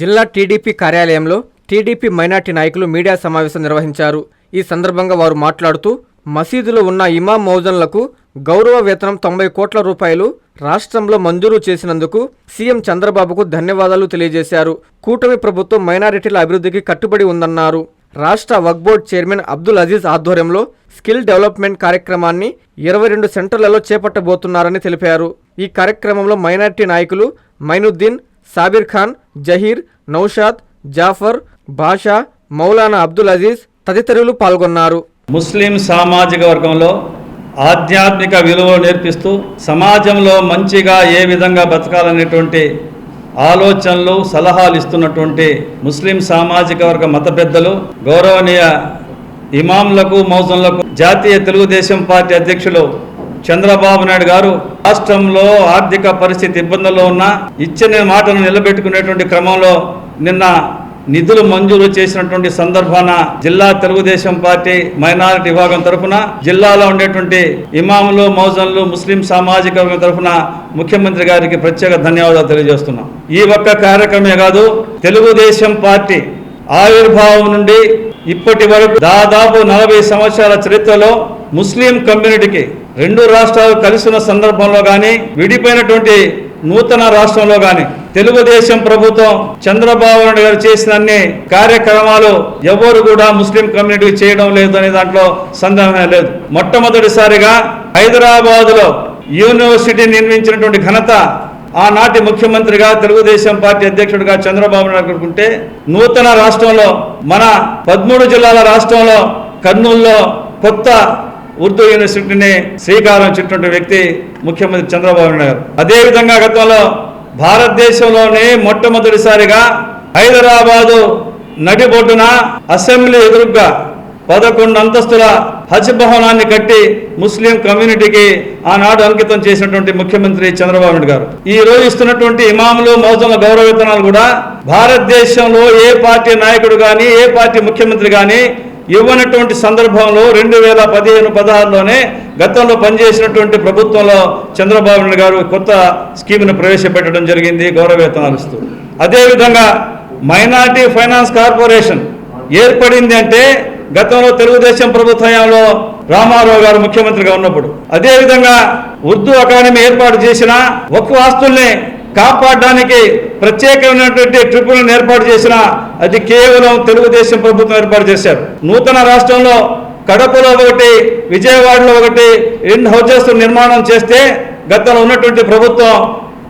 జిల్లా టీడీపీ కార్యాలయంలో TDP minority నాయకులు మీడియా సమావేశం నిర్వహించారు. ఈ సందర్భంగా వారు మాట్లాడుతూ మసీదులో ఉన్న ఇమాం మౌజన్లకు గౌరవ వేతనం తొంభై కోట్ల రూపాయలు రాష్ట్రంలో మంజూరు చేసినందుకు సీఎం చంద్రబాబుకు ధన్యవాదాలు తెలియజేశారు. కూటమి ప్రభుత్వం మైనారిటీల అభివృద్ధికి కట్టుబడి ఉందన్నారు. రాష్ట్ర వక్ బోర్డ్ చైర్మన్ అబ్దుల్ అజీజ్ ఆధ్వర్యంలో స్కిల్ డెవలప్మెంట్ కార్యక్రమాన్ని ఇరవై రెండు సెంటర్లలో చేపట్టబోతున్నారని తెలిపారు. ఈ కార్యక్రమంలో మైనారిటీ నాయకులు మైనుద్దీన్ సాబిర్ ఖాన్ జహీర్ నౌషాద్ జాఫర్ బాషా మౌలానా అబ్దుల్ అజీజ్ తదితరులు పాల్గొన్నారు. ముస్లిం సామాజిక వర్గంలో ఆధ్యాత్మిక విలువలు నేర్పిస్తూ సమాజంలో మంచిగా ఏ విధంగా బతకాలనేటువంటి ఆలోచనలు సలహాలు ఇస్తున్నటువంటి ముస్లిం సామాజిక వర్గ మత పెద్దలు గౌరవనీయ ఇమాంలకు మౌజంలకు జాతీయ తెలుగుదేశం పార్టీ అధ్యక్షులు చంద్రబాబు నాయుడు గారు రాష్ట్రంలో ఆర్థిక పరిస్థితి ఇబ్బందుల్లో ఉన్న ఇచ్చిన మాటను నిలబెట్టుకునేటువంటి క్రమంలో నిన్న నిధులు మంజూరు చేసినటువంటి సందర్భాన జిల్లా తెలుగుదేశం పార్టీ మైనారిటీ విభాగం తరఫున జిల్లాలో ఉండేటువంటి ఇమాములు మౌజన్లు ముస్లిం సామాజిక వర్గం తరఫున ముఖ్యమంత్రి గారికి ప్రత్యేక ధన్యవాదాలు తెలియజేస్తున్నాం. ఈ ఒక్క కార్యక్రమే కాదు తెలుగుదేశం పార్టీ ఆవిర్భావం నుండి ఇప్పటి వరకు దాదాపు నలభై సంవత్సరాల చరిత్రలో ముస్లిం కమ్యూనిటీకి రెండు రాష్ట్రాలు కలిసి ఉన్న సందర్భంలో కానీ విడిపోయినటువంటి నూతన రాష్ట్రంలో కానీ తెలుగుదేశం ప్రభుత్వం చంద్రబాబు నాయుడు గారు చేసిన అన్ని కార్యక్రమాలు ఎవరు కూడా ముస్లిం కమ్యూనిటీ చేయడం లేదు అనే దాంట్లో సందేహమే లేదు. మొట్టమొదటిసారిగా హైదరాబాదులో యూనివర్సిటీ నిర్మించినటువంటి ఘనత ఆనాటి ముఖ్యమంత్రిగా తెలుగుదేశం పార్టీ అధ్యక్షుడిగా చంద్రబాబు నాయుడు ఉంటే నూతన రాష్ట్రంలో మన పదమూడు జిల్లాల రాష్ట్రంలో కర్నూలులో కొత్త ఉర్దూ యూనివర్సిటీని శ్రీకారం చుట్టిన వ్యక్తి ముఖ్యమంత్రి చంద్రబాబు నాయుడు గారు. అదేవిధంగా గతంలో భారతదేశంలోనే మొట్టమొదటిసారిగా హైదరాబాదు నడిబొడ్డున అసెంబ్లీ ఎదురుగా పదకొండు అంతస్తుల హజ్ భవనాన్ని కట్టి ముస్లిం కమ్యూనిటీకి ఆనాడు అంకితం చేసినటువంటి ముఖ్యమంత్రి చంద్రబాబు నాయుడు గారు. ఈ రోజు ఇస్తున్నటువంటి ఇమాములు మౌజుల గౌరవ వేతనాలు కూడా భారతదేశంలో ఏ పార్టీ నాయకుడు కానీ ఏ పార్టీ ముఖ్యమంత్రి కానీ ఇవ్వనటువంటి సందర్భంలో రెండు వేల పదిహేను పదహారులోనే గతంలో పనిచేసినటువంటి ప్రభుత్వంలో చంద్రబాబు నాయుడు గారు కొత్త స్కీమ్ను ప్రవేశపెట్టడం జరిగింది గౌరవవేతనాలు ఇస్తూ. అదేవిధంగా మైనార్టీ ఫైనాన్స్ కార్పొరేషన్ ఏర్పడింది అంటే గతంలో తెలుగుదేశం ప్రభుత్వంలో రామారావు గారు ముఖ్యమంత్రిగా ఉన్నప్పుడు. అదేవిధంగా ఉర్దూ అకాడమీ ఏర్పాటు చేసిన ఒక్క ఆస్తుల్ని కాపాడడానికి ప్రత్యేకమైనటువంటి ట్రిప్పులను ఏర్పాటు చేసిన అది కేవలం తెలుగుదేశం ప్రభుత్వం ఏర్పాటు చేశారు. నూతన రాష్ట్రంలో కడపలో ఒకటి విజయవాడలో ఒకటి రెండు హౌజెస్ నిర్మాణం చేస్తే గతంలో ఉన్నటువంటి ప్రభుత్వం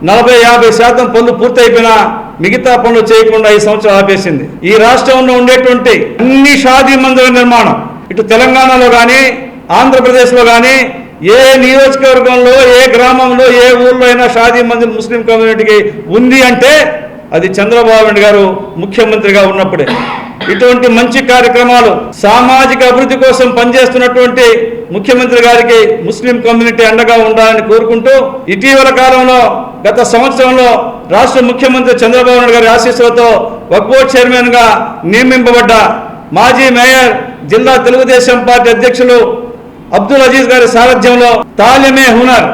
నలభై యాభై శాతం పనులు పూర్తయిపోయినా మిగతా పనులు చేయకుండా ఈ సంవత్సరం ఆపేసింది. ఈ రాష్ట్రంలో ఉండేటువంటి అన్ని షాదీ మందుల నిర్మాణం ఇటు తెలంగాణలో కానీ ఆంధ్రప్రదేశ్లో కానీ ఏ నియోజకవర్గంలో ఏ గ్రామంలో ఏ ఊర్లో అయినా షాదీ మందిర్ ముస్లిం కమ్యూనిటీకి ఉంది అంటే అది చంద్రబాబు నాయుడు గారు ముఖ్యమంత్రిగా ఉన్నప్పుడే. ఇటువంటి మంచి కార్యక్రమాలు సామాజిక అభివృద్ధి కోసం పనిచేస్తున్నటువంటి ముఖ్యమంత్రి గారికి ముస్లిం కమ్యూనిటీ అండగా ఉండాలని కోరుకుంటూ ఇటీవల కాలంలో గత సంవత్సరంలో రాష్ట్ర ముఖ్యమంత్రి చంద్రబాబు నాయుడు గారి ఆశీస్సులతో వక్బో చైర్మన్గా నియమింపబడ్డ మాజీ మేయర్ జిల్లా తెలుగుదేశం పార్టీ అధ్యక్షులు అబ్దుల్ అజీజ్ గారి సారథ్యంలో తాలిమే హునర్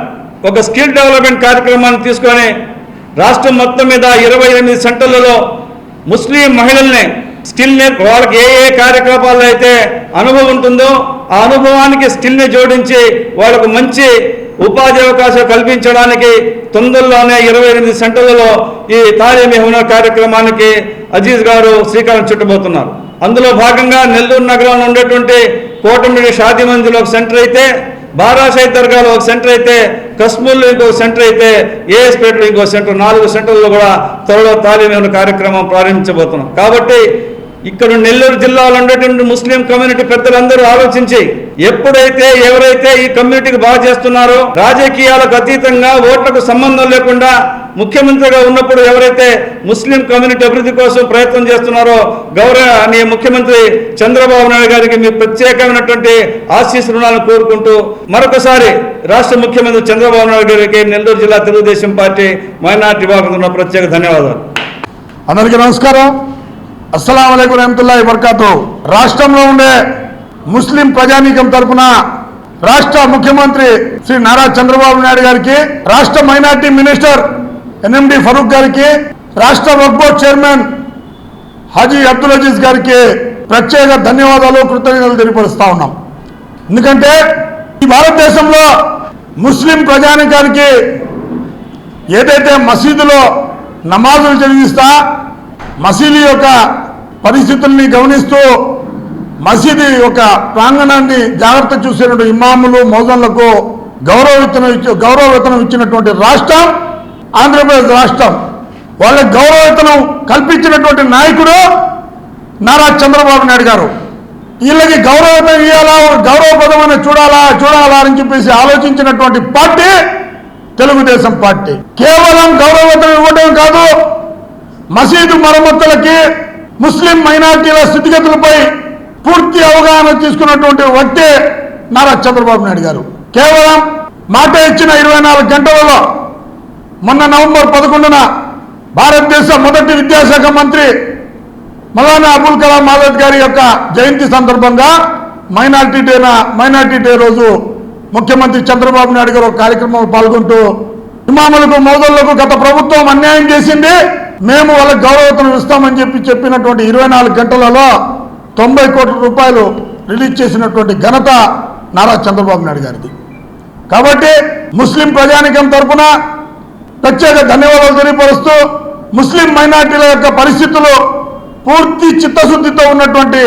ఒక స్కిల్ డెవలప్మెంట్ కార్యక్రమాన్ని తీసుకొని రాష్ట్రం మొత్తం మీద ఇరవై ఎనిమిది సెంటర్లలో ముస్లిం మహిళల్ని స్కిల్ నేర్ప వాళ్ళకి ఏ ఏ కార్యకలాపాల్లో అయితే అనుభవం ఉంటుందో ఆ అనుభవానికి స్కిల్ని జోడించి వాళ్ళకు మంచి ఉపాధి అవకాశాలు కల్పించడానికి తొందరలోనే ఇరవై ఎనిమిది సెంటర్లలో ఈ తాలీమి హునర్ కార్యక్రమానికి అజీజ్ గారు శ్రీకారం చుట్టబోతున్నారు. అందులో భాగంగా నెల్లూరు నగరంలో ఉండేటువంటి కోటమిడి షాది మందిలో ఒక సెంటర్ అయితే బారాసాయి దర్గాలో ఒక సెంటర్ అయితే కస్మూర్లో ఇంకో సెంటర్ అయితే ఏఎస్పేటలో ఇంకో సెంటర్ నాలుగు సెంటర్లో కూడా త్వరలో తాలీమైన కార్యక్రమం ప్రారంభించబోతున్నాం. కాబట్టి ఇక్కడ నెల్లూరు జిల్లాలో ఉండేటువంటి ముస్లిం కమ్యూనిటీ పెద్దలందరూ ఆలోచించి ఎప్పుడైతే ఎవరైతే ఈ కమ్యూనిటీకి బాగా చేస్తున్నారో రాజకీయాలకు అతీతంగా ఓట్లకు సంబంధం లేకుండా ముఖ్యమంత్రిగా ఉన్నప్పుడు ఎవరైతే ముస్లిం కమ్యూనిటీ అభివృద్ధి కోసం ప్రయత్నం చేస్తున్నారో గౌరవనీయ ముఖ్యమంత్రి చంద్రబాబు నాయుడు గారికి మీ ప్రత్యేకమైనటువంటి ఆశీస్ రుణాలను కోరుకుంటూ మరొకసారి రాష్ట్ర ముఖ్యమంత్రి చంద్రబాబు నాయుడు గారికి నెల్లూరు జిల్లా తెలుగుదేశం పార్టీ మైనార్టీ విభాగం ప్రత్యేక ధన్యవాదాలు. అందరికీ నమస్కారం. అస్సలం అయికం రహమతుల్లా వబర్కాతు. రాష్ట్రంలో ఉండే ముస్లిం ప్రజానీకం తరపున రాష్ట్ర ముఖ్యమంత్రి శ్రీ నారా చంద్రబాబు నాయుడు గారికి రాష్ట్ర మైనార్టీ మినిస్టర్ ఎన్ఎండి ఫరూక్ గారికి రాష్ట్ర వక్బోర్డ్ చైర్మన్ హాజీ అబ్దుల్ అజీజ్ గారికి ప్రత్యేక ధన్యవాదాలు కృతజ్ఞతలు తెలియపరుస్తా ఉన్నాం. ఎందుకంటే ఈ భారతదేశంలో ముస్లిం ప్రజానికానికి ఏదైతే మసీదులో నమాజులు జరిగిస్తా మసీదు యొక్క పరిస్థితుల్ని గమనిస్తూ మసీదు యొక్క ప్రాంగణాన్ని జాగ్రత్త చూసేటువంటి ఇమాములు మౌజన్లకు గౌరవ ఇచ్చి గౌరవ వేతనం ఇచ్చినటువంటి రాష్ట్రం ఆంధ్రప్రదేశ్ రాష్ట్రం వాళ్ళకి గౌరవ కల్పించినటువంటి నాయకుడు నారా చంద్రబాబు నాయుడు గారు. వీళ్ళకి గౌరవం ఇవ్వాలా గౌరవప్రదమైన చూడాలా? చూడాలా అని చెప్పేసి ఆలోచించినటువంటి పార్టీ తెలుగుదేశం పార్టీ. కేవలం గౌరవవేతనం ఇవ్వడం కాదు మసీదు మరమ్మతులకి ముస్లిం మైనార్టీల స్థితిగతులపై పూర్తి అవగాహన తీసుకున్నటువంటి వ్యక్తి నారా చంద్రబాబు నాయుడు గారు. కేవలం మాట ఇచ్చిన ఇరవై నాలుగు గంటలలో మొన్న నవంబర్ పదకొండున భారతదేశ మొదటి విద్యాశాఖ మంత్రి మౌలానా అబుల్ కలాం ఆజాద్ గారి యొక్క జయంతి సందర్భంగా మైనార్టీ డేన మైనార్టీ డే రోజు ముఖ్యమంత్రి చంద్రబాబు నాయుడు గారు ఒక కార్యక్రమంలో పాల్గొంటూ ఇమాములకు మోదళ్ళకు గత ప్రభుత్వం అన్యాయం చేసింది. మేము వాళ్ళకి గౌరవతను ఇస్తామని చెప్పి చెప్పినటువంటి ఇరవై నాలుగు గంటలలో తొంభై కోట్ల రూపాయలు రిలీజ్ చేసినటువంటి ఘనత నారా చంద్రబాబు నాయుడు గారిది. కాబట్టి ముస్లిం ప్రజానికం తరఫున ప్రత్యేక ధన్యవాదాలు తెలియపరుస్తూ ముస్లిం మైనార్టీల యొక్క పరిస్థితులు పూర్తి చిత్తశుద్ధితో ఉన్నటువంటి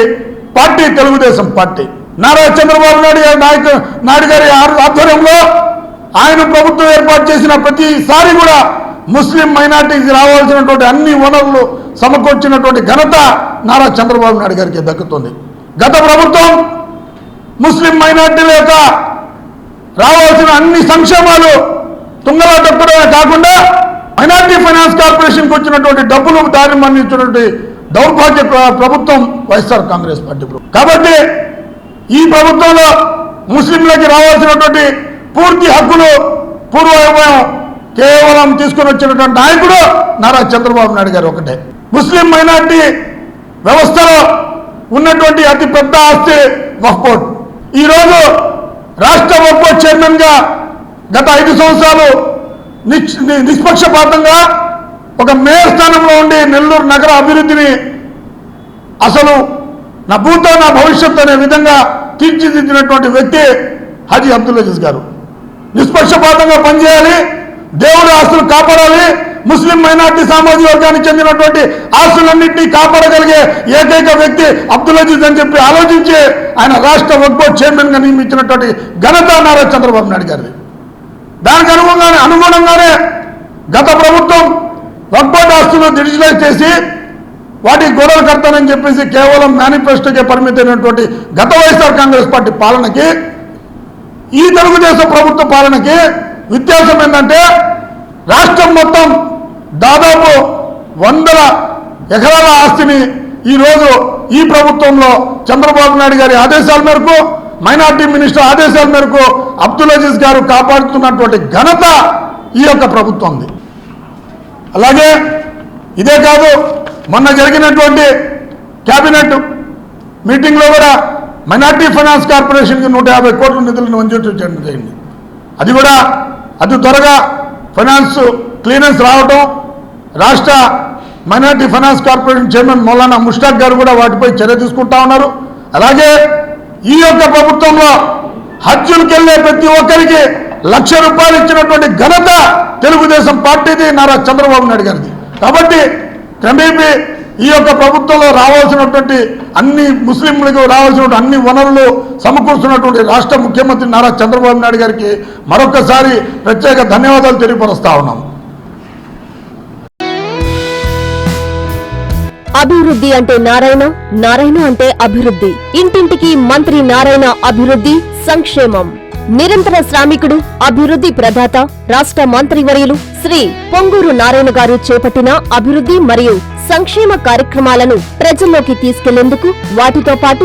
పార్టీ తెలుగుదేశం పార్టీ. నారా చంద్రబాబు నాయుడు గారి నాయక నాయుడు గారి ఆధ్వర్యంలో ఆయన ప్రభుత్వం ఏర్పాటు చేసిన ప్రతిసారి కూడా ముస్లిం మైనార్టీకి రావాల్సినటువంటి అన్ని వనరులు సమకూర్చినటువంటి ఘనత నారా చంద్రబాబు నాయుడు గారికి దక్కుతుంది. గత ప్రభుత్వం ముస్లిం మైనార్టీల యొక్క రావాల్సిన అన్ని సంక్షేమాలు తుంగలా తొక్కడమే కాకుండా మైనార్టీ ఫైనాన్స్ కార్పొరేషన్కి వచ్చినటువంటి డబ్బులు దారి మరణించినటువంటి దౌర్భాగ్య ప్రభుత్వం వైఎస్ఆర్ కాంగ్రెస్ పార్టీ ప్రభుత్వం. కాబట్టి ఈ ప్రభుత్వంలో ముస్లింలకి రావాల్సినటువంటి పూర్తి హక్కులు పూర్వ కేవలం తీసుకొని వచ్చినటువంటి నాయకుడు నారా చంద్రబాబు నాయుడు గారు ఒకటే ముస్లిం మైనార్టీ వ్యవస్థలో ఉన్నటువంటి అతి పెద్ద ఆస్తి వక్ఫ్ బోర్డ్ ఈరోజు రాష్ట్ర వక్ఫ్ బోర్డ్ చైర్మన్గా గత ఐదు సంవత్సరాలు నిష్- నిష్పక్షపాతంగా ఒక మేయర్ స్థానంలో ఉండి నెల్లూరు నగర అభివృద్ధిని అసలు నా భూతో నా భవిష్యత్తు అనే విధంగా తీర్చిదిద్దినటువంటి వ్యక్తి హాజీ అబ్దుల్ అజీజ్ గారు. నిష్పక్షపాతంగా పనిచేయాలి దేవుడి ఆస్తులు కాపాడాలి ముస్లిం మైనార్టీ సామాజిక వర్గానికి చెందినటువంటి ఆస్తులన్నింటినీ కాపాడగలిగే ఏకైక వ్యక్తి అబ్దుల్ అజీజ్ అని చెప్పి ఆలోచించి ఆయన రాష్ట్ర వక్బోర్డ్ చైర్మన్గా చైర్మన్ నియమించినటువంటి ఘనత నారా చంద్రబాబు నాయుడు గారిది. దానికి అనుగుణంగానే అనుగుణంగానే గత ప్రభుత్వం వక్ఫ్ ఆస్తులు డిజిటలైజ్ చేసి వాటి గొడవలు కడతానని చెప్పేసి కేవలం మేనిఫెస్టోకే పరిమితమైనటువంటి గత వైఎస్ఆర్ కాంగ్రెస్ పార్టీ పాలనకి ఈ తెలుగుదేశం ప్రభుత్వ పాలనకి వ్యత్యాసం ఏంటంటే రాష్ట్రం మొత్తం దాదాపు వందల ఎకరాల ఆస్తిని ఈరోజు ఈ ప్రభుత్వంలో చంద్రబాబు నాయుడు గారి ఆదేశాల మేరకు మైనార్టీ మినిస్టర్ ఆదేశాల మేరకు అబ్దుల్ అజీజ్ గారు కాపాడుతున్నటువంటి ఘనత ఈ యొక్క ప్రభుత్వంది. అలాగే ఇదే కాదు మొన్న జరిగినటువంటి క్యాబినెట్ మీటింగ్లో కూడా మైనార్టీ ఫైనాన్స్ కార్పొరేషన్కి నూట యాభై కోట్ల నిధులను మంజూరు చేయడం అది కూడా అతి త్వరగా ఫైనాన్స్ క్లియరెన్స్ రావటం రాష్ట్ర minority finance corporation chairman Maulana Mushtaq గారు కూడా వాటిపై చర్య తీసుకుంటా ఉన్నారు. అలాగే ఈ యొక్క ప్రభుత్వంలో హజ్జులకు ప్రతి ఒక్కరికి లక్ష రూపాయలు ఇచ్చినటువంటి ఘనత తెలుగుదేశం పార్టీది నారా చంద్రబాబు నాయుడు గారిది. కాబట్టి క్రమేపీ ఈ యొక్క ప్రభుత్వంలో రావాల్సినటువంటి అన్ని ముస్లింలకు రావాల్సినటువంటి అన్ని వనరులు సమకూర్చున్నటువంటి రాష్ట్ర ముఖ్యమంత్రి నారా చంద్రబాబు నాయుడు గారికి మరొకసారి ప్రత్యేక ధన్యవాదాలు తెలియపరుస్తా ఉన్నాము అభివృద్ధి అంటే నారాయణ నారాయణ అంటే అభివృద్ధి. ఇంటింటికి మంత్రి నారాయణ అభివృద్ధి సంక్షేమం. నిరంతర శ్రామికుడు అభివృద్ధి ప్రదాత రాష్ట్ర మంత్రివర్యులు శ్రీ పొంగూరు నారాయణ గారు చేపట్టిన అభివృద్ధి మరియు సంక్షేమ కార్యక్రమాలను ప్రజల్లోకి తీసుకెళ్ళేందుకు వాటితో పాటు